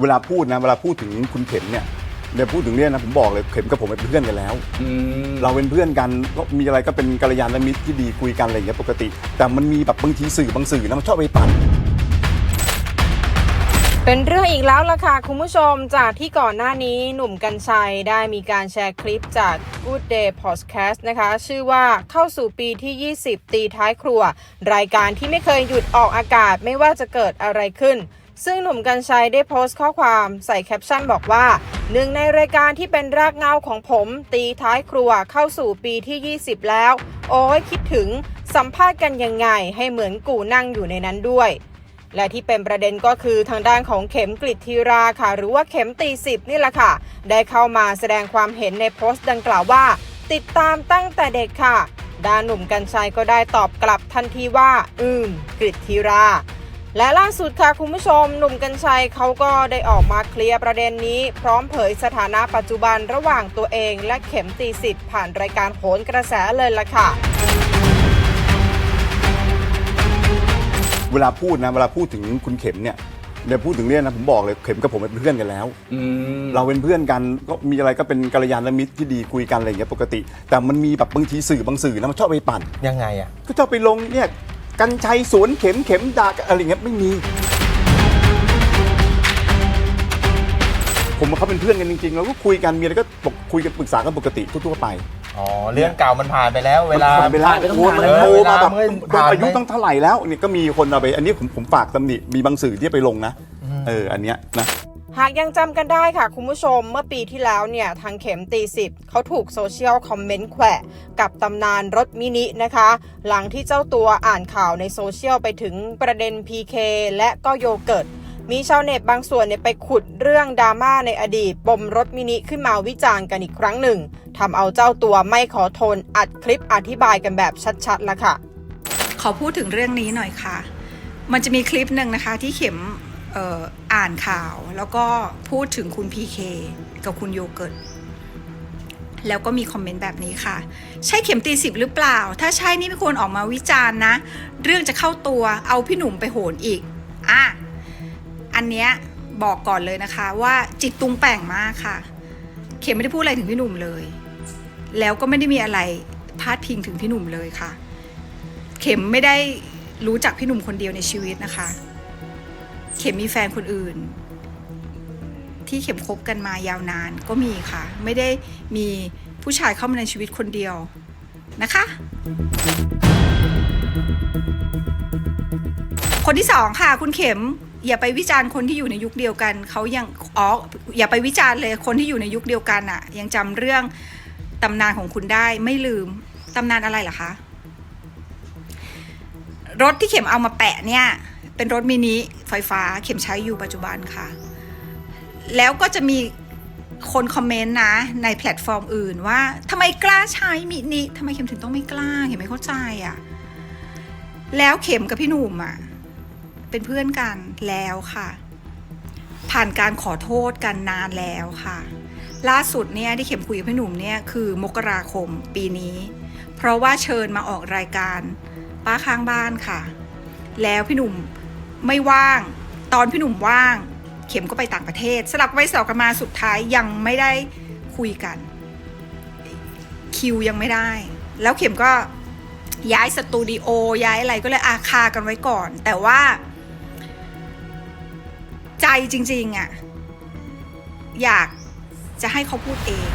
เวลาพูดนะเวลาพูดถึงคุณเข็มเนี่ยเนี่ยพูดถึงเนี่ยนะผมบอกเลยเข็มกับผมเป็นเพื่อนกันแล้ว อืม เราเป็นเพื่อนกันก็มีอะไรก็เป็นกัลยาณมิตรที่ดีคุยกันอะไรอย่างเงี้ยปกติ แต่มันมีแบบบางทีสื่อบางสื่อนะมันชอบไปปั่น เป็นเรื่องอีกแล้วล่ะค่ะ คุณผู้ชมจากที่ก่อนหน้านี้หนุ่มกัญชัยได้มีการแชร์คลิปจาก Good Day Podcast นะคะ ชื่อว่าเข้าสู่ปีที่ 20 ตีท้ายครัว รายการที่ไม่เคยหยุดออกอากาศไม่ว่าจะเกิดอะไรขึ้น ซึ่งหนุ่มกัญชัยได้โพสต์ข้อความใส่แคปชั่นบอกว่า หนึ่งในรายการที่เป็นรากเงาของผม ตีท้ายครัวเข้าสู่ปีที่ 20 แล้ว โอ้ยคิดถึงสัมภาษณ์กันยังไง ให้เหมือนกูนั่งอยู่ในนั้นด้วย และที่เป็นประเด็นก็คือทางด้านของเข็มกลิตทีราค่ะ หรือว่าเข็มตีสิบนี่แหละค่ะ ได้เข้ามาแสดงความเห็นในโพสต์ดังกล่าวว่า ติดตามตั้งแต่เด็กค่ะด้านหนุ่มกัญชัยก็ได้ตอบกลับทันทีว่า อืมกลิตทีรา และล่าสุดค่ะคุณผู้ชม หนุ่มกัญชัยเขาก็ได้ออกมาเคลียร์ประเด็นนี้ พร้อมเผยสถานะปัจจุบันระหว่างตัวเองและเข็มตีสิบผ่านรายการโหนกระแสเลยล่ะค่ะ เวลาพูดนะเวลาพูดถึงคุณเข็มเนี่ยเนี่ยพูดถึงเนี่ยนะผมบอกเลยเข็มกับผมเป็นเพื่อนกันแล้วอืมเราเป็นเพื่อนกันก็มีอะไรก็เป็นกัลยาณมิตรที่ดีคุยกันอะไรอย่างเงี้ยปกติ แต่มันมีแบบบางทีสื่อบางสื่อนะมันชอบไปปั่นยังไงอะก็ชอบไปลงเนี่ย กันชัยสวนเข็มเข็มด่าอะไรอย่างเงี้ยไม่มี ผมกับเขาเป็นเพื่อนกันจริงๆเราก็คุยกันมีอะไรก็ปกคุยกันปรึกษากันปกติทั่วๆไปอ๋อเรื่องเก่ามันผ่านไปแล้ว เวลาผ่านไปแล้วไปต้องโอ้ผ่านมันเออโตเวมาลาแบบมันจนผ่านอายุไปต้องเท่าไหร่แล้วเนี่ยก็มีคนเอาไป อันนี้ผมผมฝากตำหนิมีบางสื่อที่ไปลงนะเอออันเนี้ยนะ หากยังจำกันได้ค่ะคุณผู้ชมเมื่อปีที่แล้วเนี่ย ทางเข็มตีสิบเขาถูกโซเชียลคอมเมนต์แขวะกับตำนานรถมินินะคะ หลังที่เจ้าตัวอ่านข่าวในโซเชียลไปถึงประเด็น PK และก็โยเกิร์ตมีชาวเน็ตบางส่วนเนี่ยไปขุดเรื่องดราม่าในอดีตปมรถมินิขึ้นมาวิจารณ์กันอีกครั้งหนึ่งทำเอาเจ้าตัวไม่ขอทนอัดคลิปอธิบายกันแบบชัดๆละค่ะ ขอพูดถึงเรื่องนี้หน่อยค่ะ มันจะมีคลิปหนึ่งนะคะที่เข็ม อ่ออ่านข่าว แล้วก็พูดถึงคุณพีเคกับคุณโยเกิร์ตแล้วก็มีคอมเมนต์แบบนี้ค่ะ ใช่เข็มตีสิบหรือเปล่า ถ้าใช่นี่ไม่ควรออกมาวิจารณ์นะ เรื่องจะเข้าตัวเอาพี่หนุ่มไปโหนอีก อะ อันเนี้ยบอกก่อนเลยนะคะว่าจิตตุงแต่งมากค่ะ เข็มไม่ได้พูดอะไรถึงพี่หนุ่มเลย แล้วก็ไม่ได้มีอะไรพาดพิงถึงพี่หนุ่มเลยค่ะ เข็มไม่ได้รู้จักพี่หนุ่มคนเดียวในชีวิตนะคะ เข็มมีแฟนคนอื่น ที่เข็มคบกันมายาวนานก็มีค่ะ ไม่ได้มีผู้ชายเข้ามาในชีวิตคนเดียวนะคะ คนที่สองค่ะ คุณเข็มอย่าไปวิจารณ์คนที่อยู่ในยุคเดียวกันเขายังอ๋ออย่าไปวิจารณ์เลยคนที่อยู่ในยุคเดียวกันอะยังจำเรื่องตำนานของคุณได้ไม่ลืมตำนานอะไรเหรอคะรถที่เข็มเอามาแปะเนี่ย เป็นรถมินิไฟฟ้าเข็มใช้อยู่ปัจจุบันค่ะ แล้วก็จะมีคนคอมเมนต์นะในแพลตฟอร์มอื่นว่าทำไมกล้าใช้มินิทำไมเข็มถึงต้องไม่กล้าเข็มไม่เข้าใจอะ่ะแล้วเข็มกับพี่หนุ่มอะ่ะเป็นเพื่อนกันแล้วค่ะ ผ่านการขอโทษกันนานแล้วค่ะ ล่าสุดเนี่ยที่เข็มคุยกับพี่หนุ่มเนี่ยคือมกราคมปีนี้ เพราะว่าเชิญมาออกรายการป้าข้างบ้านค่ะ แล้วพี่หนุ่ม ไม่ว่าง ตอนพี่หนุ่มว่าง เข็มก็ไปต่างประเทศ สลับไว้สลับกันมาสุดท้ายยังไม่ได้คุยกัน คิวยังไม่ได้ แล้วเข็มก็ย้ายสตูดิโอย้ายอะไรก็เลยอาคากันไว้ก่อน แต่ว่า ใจจริง ๆอะ่ะ อยากจะให้เขาพูดเอง